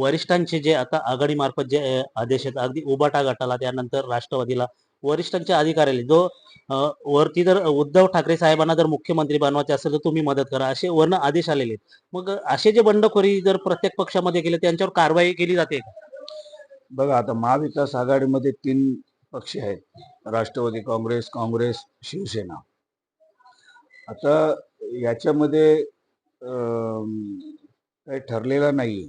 वरिष्ठांचे जे आता आघाडी मार्फत जे आदेश आहेत अगदी उबाटा गटाला त्यानंतर राष्ट्रवादीला वरिष्ठांचे अधिकारी जो वरती जर उद्धव ठाकरे साहेबांना जर मुख्यमंत्री बनवायचे असेल तर तुम्ही मदत करा असे वर्ण आदेश आलेले आहेत. मग असे जे बंडखोरी जर प्रत्येक पक्षामध्ये केले त्यांच्यावर कारवाई केली जाते बघा आता महाविकास आघाडीमध्ये तीन पक्ष आहेत. राष्ट्रवादी काँग्रेस काँग्रेस शिवसेना. आता याच्यामध्ये काही ठरलेलं नाही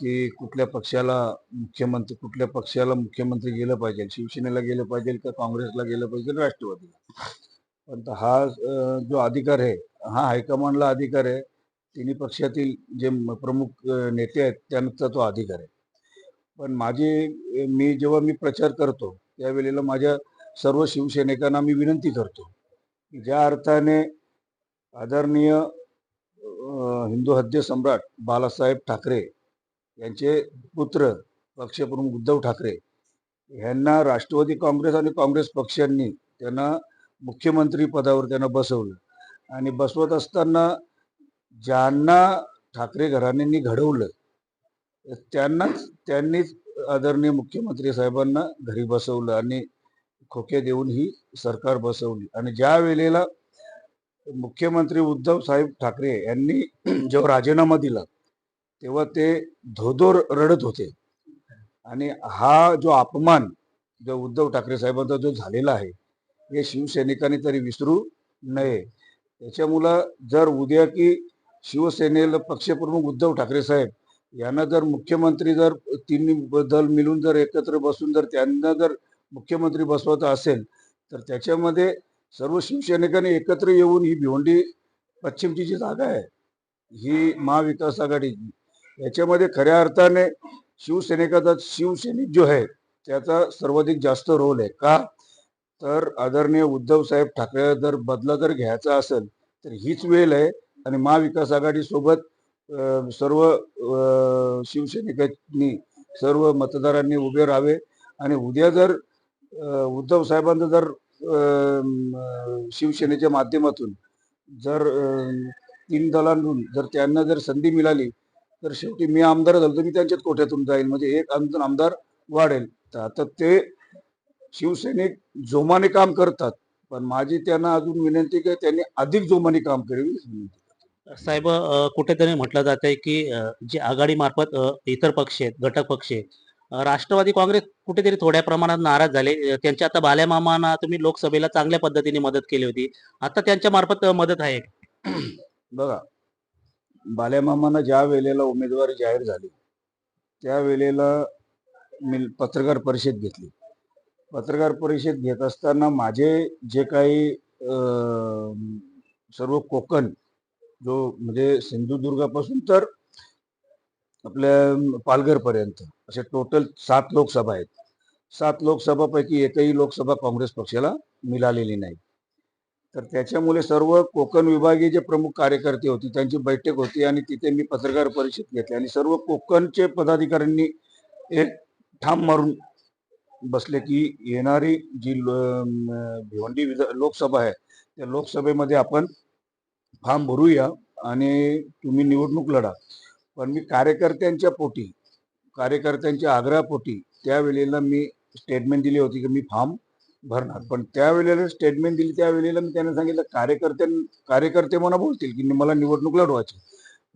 की कुठल्या पक्षाला मुख्यमंत्री कुठल्या पक्षाला मुख्यमंत्री गेलं पाहिजे? शिवसेनेला गेलं पाहिजे का काँग्रेसला गेलं पाहिजे? राष्ट्रवादीला. पण हा जो अधिकार आहे हा हायकमांडला अधिकार आहे. तिन्ही पक्षातील जे प्रमुख नेते आहेत त्यांचा तो अधिकार आहे. पण माझी मी जेव्हा मी प्रचार करतो त्यावेळेला माझ्या सर्व शिवसैनिकांना मी विनंती करतो की ज्या अर्थाने आदरणीय हिंदू हद्य सम्राट बाळासाहेब ठाकरे यांचे पुत्र पक्षप्रमुख उद्धव ठाकरे यांना राष्ट्रवादी काँग्रेस आणि काँग्रेस पक्षांनी त्यांना मुख्यमंत्री पदावर त्यांना बसवलं. आणि बसवत असताना ज्यांना ठाकरे घराण्यांनी घडवलं त्यांनाच त्यांनीच आदरणीय मुख्यमंत्री साहेबांना घरी बसवलं आणि खोके देऊन ही सरकार बसवली. आणि ज्या वेळेला मुख्यमंत्री उद्धव साहेब ठाकरे यांनी जेव्हा राजीनामा दिला तेव्हा ते धोधोर रडत होते. आणि हा जो अपमान जो उद्धव ठाकरे साहेबांचा जो झालेला आहे हे शिवसैनिकांनी तरी विसरू नये. त्याच्यामुळं जर उद्या की शिवसेनेला पक्षप्रमुख उद्धव ठाकरे साहेब यांना जर मुख्यमंत्री जर तिन्ही बदल दल मिळून जर एकत्र बसून जर त्यांना जर मुख्यमंत्री बसवायचं असेल तर त्याच्यामध्ये सर्व शिवसैनिकांनी एकत्र येऊन ही भिवंडी पश्चिमची जी जागा आहे. ही महाविकास आघाडी याच्यामध्ये खऱ्या अर्थाने शिवसेनेकाचा शिवसैनिक जो आहे त्याचा सर्वाधिक जास्त रोल आहे. का? तर आदरणीय उद्धव साहेब ठाकरे जर बदला जर घ्यायचा असेल तर हीच वेळ आहे आणि महाविकास आघाडी सोबत सर्व शिवसैनिकांनी सर्व मतदारांनी उभे राहावे आणि उद्या जर उद्धव साहेबांचं जर शिवसेनेच्या माध्यमातून जर तीन दलांकडून जर त्यांना जर संधी मिळाली तर शेवटी मी आमदार झालो तर मी त्यांच्याच कोट्यातून जाईल. म्हणजे एक आमदार आमदार वाढेल. तर आता ते शिवसैनिक जोमाने काम करतात. पण माझी त्यांना अजून विनंती की त्यांनी अधिक जोमाने काम करावे साहेब कुठेतरी म्हटलं जात आहे की जे आघाडी मार्फत इतर पक्ष आहेत घटक पक्ष आहेत राष्ट्रवादी काँग्रेस कुठेतरी थोड्या प्रमाणात नाराज झाले. त्यांच्या आता बाल्यामामांना तुम्ही लोकसभेला चांगल्या पद्धतीने मदत केली होती. आता त्यांच्या मार्फत मदत आहे? बघा बाल्यामामांना ज्या वेळेला उमेदवारी जाहीर झाली त्या वेळेला मी पत्रकार परिषद घेतली. पत्रकार परिषद घेत असताना माझे जे काही सर्व कोकण जो म्हणजे सिंधुदुर्गापासून तर आपल्या पालघरपर्यंत असे टोटल सात लोकसभा आहेत. सात लोकसभापैकी एकही लोकसभा काँग्रेस पक्षाला मिळालेली नाही. तर त्याच्यामुळे सर्व कोकण विभागीय जे प्रमुख कार्यकर्ते होते त्यांची बैठक होती आणि तिथे मी पत्रकार परिषद घेतली आणि सर्व कोकणचे पदाधिकाऱ्यांनी एक ठाम मारून बसले की येणारी जी भिवंडी विधा- लोकसभा आहे त्या लोकसभेमध्ये आपण फॉर्म भरूया आणि तुम्ही निवडणूक लढा. पण मी कार्यकर्त्यांच्या पोटी कार्यकर्त्यांच्या आग्रहापोटी त्यावेळेला मी स्टेटमेंट दिली होती की मी फॉर्म भरणार. पण त्यावेळेला स्टेटमेंट दिली त्यावेळेला मी त्यांना सांगितलं कार्यकर्त्यां कार्यकर्ते मला बोलतील की मला निवडणूक लढवायची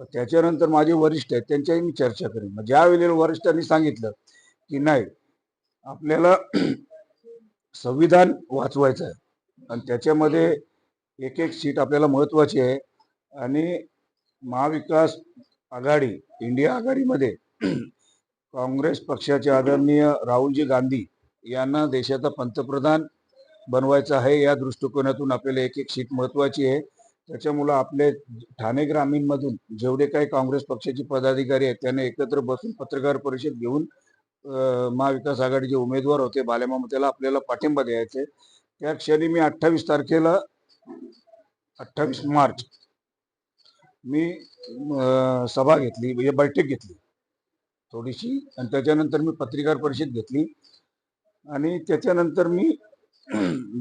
पण त्याच्यानंतर माझे वरिष्ठ आहेत त्यांच्याही मी चर्चा करेन. मग ज्या वेळेला वरिष्ठांनी सांगितलं की नाही आपल्याला संविधान वाचवायचं आहे. आणि त्याच्यामध्ये एक एक सीट आपल्याला महत्वाची आहे. आणि महाविकास आघाडी इंडिया आघाडीमध्ये काँग्रेस पक्षाचे आदरणीय राहुलजी गांधी यांना देशाचा पंतप्रधान बनवायचं आहे. या दृष्टिकोनातून आपल्याला एक एक सीट महत्वाची आहे. त्याच्यामुळं आपले ठाणे ग्रामीणमधून जेवढे काही काँग्रेस पक्षाचे पदाधिकारी आहेत त्यांना एकत्र बसून पत्रकार परिषद घेऊन महाविकास आघाडीचे उमेदवार होते. बालेमामा त्याला आपल्याला पाठिंबा द्यायचे त्या क्षणी मी अठ्ठावीस तारखेला अठ्ठावीस मार्च मी सभा घेतली म्हणजे बैठक घेतली थोडीशी. आणि त्याच्यानंतर मी पत्रकार परिषद घेतली. आणि त्याच्यानंतर मी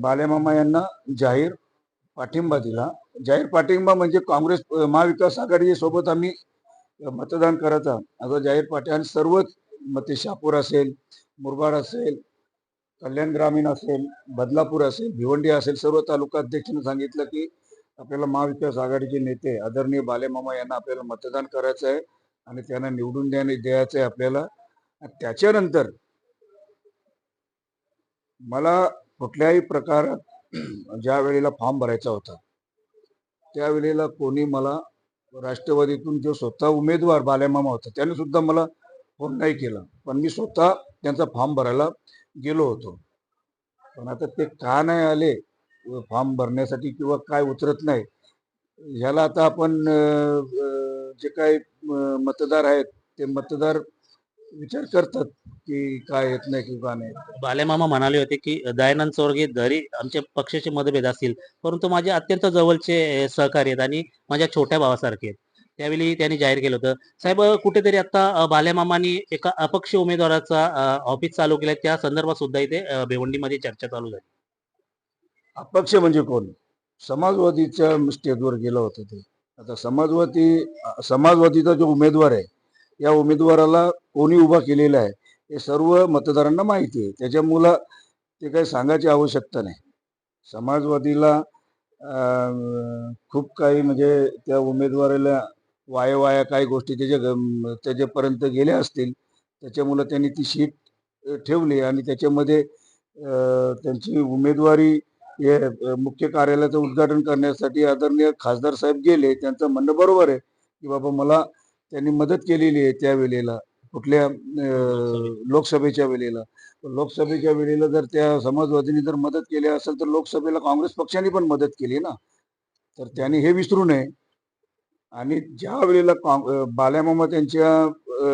बालेमामा यांना जाहीर पाठिंबा दिला. जाहीर पाठिंबा म्हणजे काँग्रेस महाविकास आघाडी सोबत आम्ही मतदान करायचा आता जाहीर पाठी आणि सर्वच मग ते शापूर असेल मुरबाड असेल कल्याण ग्रामीण असेल बदलापूर असेल भिवंडी असेल सर्व तालुका अध्यक्षांनी सांगितलं की आपल्याला महाविकास आघाडीचे नेते आदरणीय बालेमामा यांना आपल्याला मतदान करायचं आहे आणि त्यांना निवडून द्याने द्यायचं आहे आपल्याला. आणि त्याच्यानंतर मला कुठल्याही प्रकारात ज्या वेळेला फॉर्म भरायचा होता त्यावेळेला कोणी मला राष्ट्रवादीतून जो स्वतः उमेदवार बालेमामा होता त्याने सुद्धा मला फोन नाही केला. पण मी स्वतः त्यांचा फॉर्म भरायला गेलो होतो. पण आता ते का नाही आले फॉर्म भरण्यासाठी किंवा काय उतरत नाही ह्याला आता आपण जे काही मतदार आहेत ते मतदार विचार करतात की काय येत नाही किंवा का नाही. बालेमामा म्हणाले होते की दयानंद चोरगे जरी आमच्या पक्षाचे मतभेद असतील परंतु माझे अत्यंत जवळचे सहकारी आहेत आणि माझ्या छोट्या भावासारखे आहेत. त्यावेळी त्यांनी जाहीर केलं होतं. साहेब कुठेतरी आता बालेमामांनी एका अपक्ष उमेदवाराचा ऑफिस चालू केलंय. त्या संदर्भात सुद्धा इथे भिवंडीमध्ये चर्चा चालू झाली. अपक्ष म्हणजे कोण? समाजवादीच्या स्टेजवर गेलं होतं ते. आता समाजवादी समाजवादीचा जो उमेदवार आहे या उमेदवाराला कोणी उभा केलेला आहे हे सर्व मतदारांना माहिती आहे. त्याच्यामुळं ते काही सांगायची आवश्यकता नाही. समाजवादीला खूप काही म्हणजे त्या उमेदवाराला वाया वाया काही गोष्टी त्याच्या ग- त्याच्यापर्यंत गेल्या असतील त्याच्यामुळं त्यांनी ती शीट ठेवली आणि त्याच्यामध्ये त्यांची उमेदवारी हे मुख्य कार्यालयाचं उद्घाटन करण्यासाठी आदरणीय खासदार साहेब गेले त्यांचं म्हणणं बरोबर आहे की बाबा मला त्यांनी मदत केलेली आहे त्या वेळेला कुठल्या लोकसभेच्या वेळेला. लोकसभेच्या वेळेला जर त्या समाजवादीने जर मदत केली असेल तर लोकसभेला काँग्रेस पक्षाने पण मदत केली ना. तर त्यांनी हे विसरू नये. आणि ज्या वेळेला बाल्यामामा त्यांच्या अ,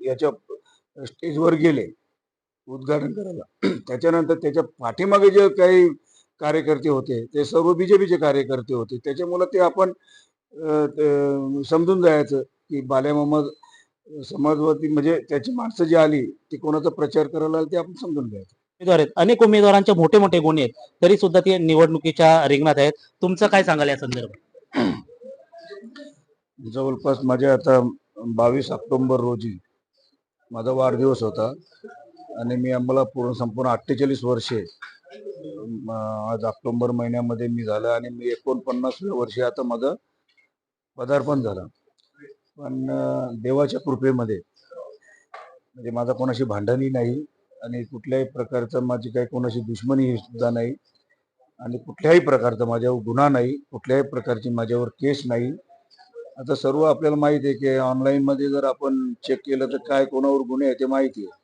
याच्या स्टेजवर गेले उद्घाटन करायला त्याच्यानंतर त्याच्या पाठीमागे जे काही कार्यकर्ते होते ते सर्व बीजेपीचे कार्यकर्ते होते त्याच्यामुळे ते आपण समजून जायचं की बाल्यामामा समाजवादी म्हणजे त्याची माणसं जी आली ती कोणाचा प्रचार करायला ते आपण समजून घ्यायचं. उमेदवार आहेत. अनेक उमेदवारांचे मोठे मोठे गुण आहेत. तरी सुद्धा ते निवडणुकीच्या रिंगणात आहेत. तुमचं काय सांगाल या संदर्भात? जवळपास माझ्या आता बावीस ऑक्टोबर रोजी माझा वाढदिवस होता आणि मी आम्हाला पूर्ण संपूर्ण अठ्ठेचाळीस वर्षे आज ऑक्टोबर महिन्यामध्ये मी झालं आणि मी एकोणपन्नासव्या वर्षी आता माझं पदार्पण झालं. पण देवाच्या कृपेमध्ये म्हणजे माझा कोणाशी भांडणही नाही आणि कुठल्याही प्रकारचं माझी काही कोणाशी दुश्मनी सुद्धा नाही आणि कुठल्याही प्रकारचा माझ्यावर गुन्हा नाही कुठल्याही प्रकारची माझ्यावर केस नाही. आता सर्व आपल्याला माहिती आहे की ऑनलाईनमध्ये जर आपण चेक केलं तर काय कोणावर गुन्हे आहे ते माहिती आहे.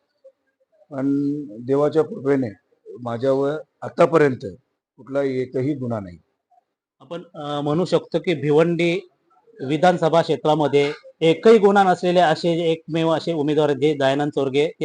पण देवाच्या कृपेने माझ्यावर आतापर्यंत कुठलाही एकही गुन्हा नाही. आपण म्हणू शकतो की भिवंडी विधानसभा क्षेत्रामध्ये एकही गुन्हा नसलेले असे एकमेव असे उमेदवार जे दयानंद चोरगे ते